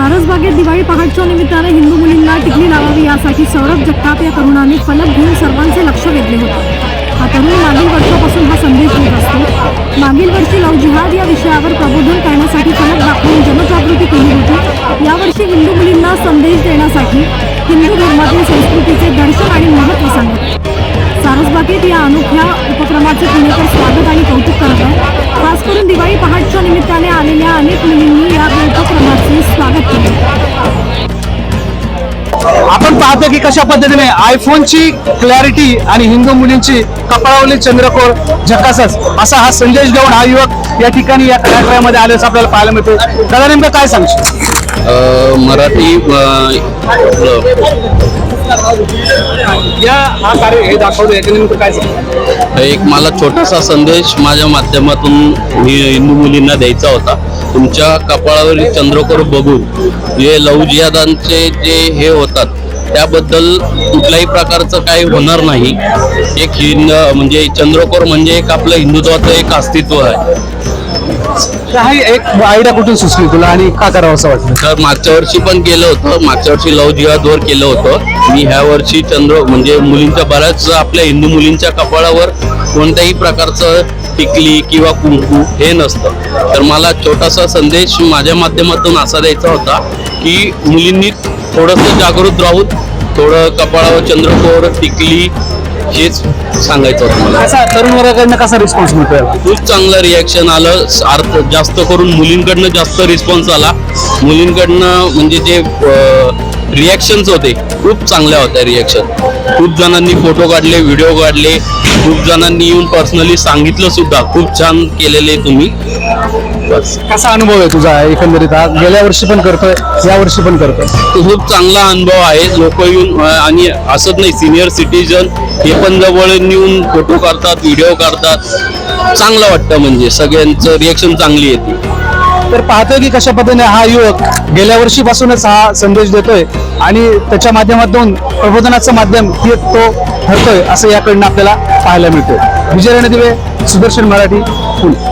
सारसबागेत दिवाळी पहाटच्या निमित्ताने हिंदू मुलींना टिकली लावावी यासाठी सौरभ जगताप या तरुणाने फलक घेऊन सर्वांचे लक्ष वेधले होते. हा तरुण मागील वर्षापासून हा संदेश देत असतो. मागील वर्षी लव जिहाद या विषयावर प्रबोधन करण्यासाठी फलक दाखवून जनजागृती केली होती. यावर्षी हिंदू मुलींना संदेश देण्यासाठी हिंदू धर्मातील संस्कृतीचे दर्शन आणि महत्त्व सांगत सारसबागेत या अनोख्या उपक्रमाचे पुणेकर स्वागत आणि कौतुक करत आहे खास करून दिवाळी पहाटच्या निमित्ताने पाहतो की कशा पद्धतीने आयफोनची क्लॅरिटी आणि हिंदू मुलींची कपाळावली चंद्रकोर झकासच असा हा संदेश घेऊन हा युवक या ठिकाणी या कार्यक्रमामध्ये आल्याचं आपल्याला पाहायला मिळतो. दादा नेमकं काय सांगशील? मराठी या हा कार्य हे काय एक मला छोटासा संदेश माझ्या माध्यमातून हिंदू मुलींना द्यायचा होता. तुमच्या कपाळावरील चंद्रकोर बघून जे लव जिहादांचे जे हे होतात त्याबद्दल कुठल्याही प्रकारचं काही होणार नाही. एक हिंद म्हणजे चंद्रकोर म्हणजे एक आपलं हिंदुत्वाचं एक अस्तित्व आहे. काही एक आयडिया कुठून सुचली तुला आणि का करावं असं वाटलं? तर मागच्या वर्षी पण केलं होतं. मागच्या वर्षी लव जिहादवर केलं होतं. मी ह्या वर्षी चंद्र म्हणजे मुलींच्या बऱ्याच आपल्या हिंदू मुलींच्या कपाळावर कोणत्याही प्रकारचं टिकली किंवा कुंकू हे नसतं. तर मला छोटासा संदेश माझ्या माध्यमातून असा द्यायचा होता की मुलींनी थोडंसं जागृत राहून थोडं कपाळावर चंद्रकोर टिकली हेच सांगायचं होतं मला. तरुण वर्गाकडनं कसा रिस्पॉन्स मिळतोय खूप चांगलं रिॲक्शन आलं. अर्थ जास्त करून मुलींकडनं जास्त रिस्पॉन्स आला. मुलींकडनं म्हणजे जे रिॲक्शन्स होते. खूप चांगल्या होत्या रिॲक्शन खूप जणांनी फोटो काढले व्हिडिओ काढले. खूप जणांनी येऊन पर्सनली सांगितलं सुद्धा. खूप छान केलेले तुम्ही. बस. कसा अनुभव आहे तुझा एकंदरीत? हा गेल्या वर्षी पण करतोय या वर्षी पण करतोय. खूप चांगला अनुभव आहे. लोक येऊन आणि असंच नाही सिनियर सिटीजन हे पण जवळ येऊन फोटो काढतात व्हिडिओ काढतात. चांगलं वाटतं म्हणजे. सगळ्यांचं रिॲक्शन चांगली येते. तर पाहतोय की कशा पद्धतीने हा युवक गेल्या वर्षीपासूनच हा संदेश देतोय आणि त्याच्या माध्यमातून प्रबोधनाचं माध्यम हे तो ठरतोय असं याकडनं आपल्याला पाहायला मिळतोय. विजय दिवे सुदर्शन मराठी पुणे.